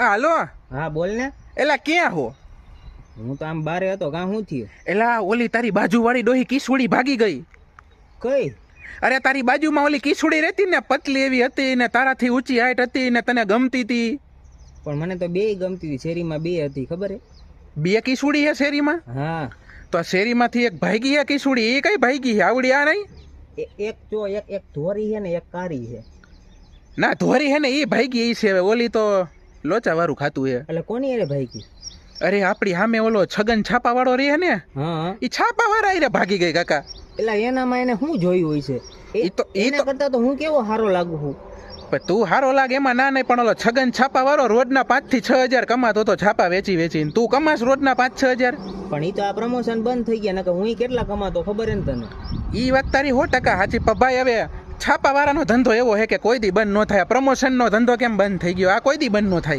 હાલો હા બોલ ને. એલા ક્યાં હો? હું તો આમ બારે હતો કાં શું થયું? એલા ઓલી તારી બાજુવાળી ડોહી કિસુડી ભાગી ગઈ. કઈ? અરે તારી બાજુમાં ઓલી કિસુડી રહેતી ને પતલી એવી હતી ને તારાથી ઊંચી હાઈટ હતી ને તને ગમતી હતી પણ મને તો બે ગમતી હતી શેરીમાં બે હતી ખબર હે? બે કિસુડી હે શેરીમાં? હા. તો શેરીમાંથી એક ભાગી હે કિસુડી? એ કઈ ભાગી હે? આવડી આ નહીં? એક જો એક એક ધોરી છે ને એક કારી છે ના ધોરી હે ને એ ભાગી એ છે ઓલી તો લોચા વાળું ખાતું છે. એટલે કોની અરે ભાઈ કી અરે આપણી સામે ઓલો છગન છાપા વાળો રે ને હા. એ છાપા વાળા રે ભાગી ગઈ કાકા. એટલે એનામાં એને શું જોયું હોય છે? એ- તો- એના કરતા તો હું કેવો સારો લાગુ છું? પણ તું હારો લાગે એમાં ના નહીં પણ ઓલો છગન છાપા વાળો રોજના પાંચથી છ હજાર કમાતો તો છાપા વેચી વેચીને. તું કમાશ રોજના પાંચ છ હજાર? પણ એ તો આ પ્રમોશન બંધ થઈ ગયા નકર હું કેટલા કમાતો ખબર હે ને તને? એ વાત તારી સો ટકા સાચી પણ ભાઈ હવે છાપા વાળાનો ધંધો એવો છે કે કોઈ દી બંધ ન થાય. પ્રમોશનનો ધંધો કેમ બંધ થઈ ગયો? આ કોઈ દી બંધ ન થાય.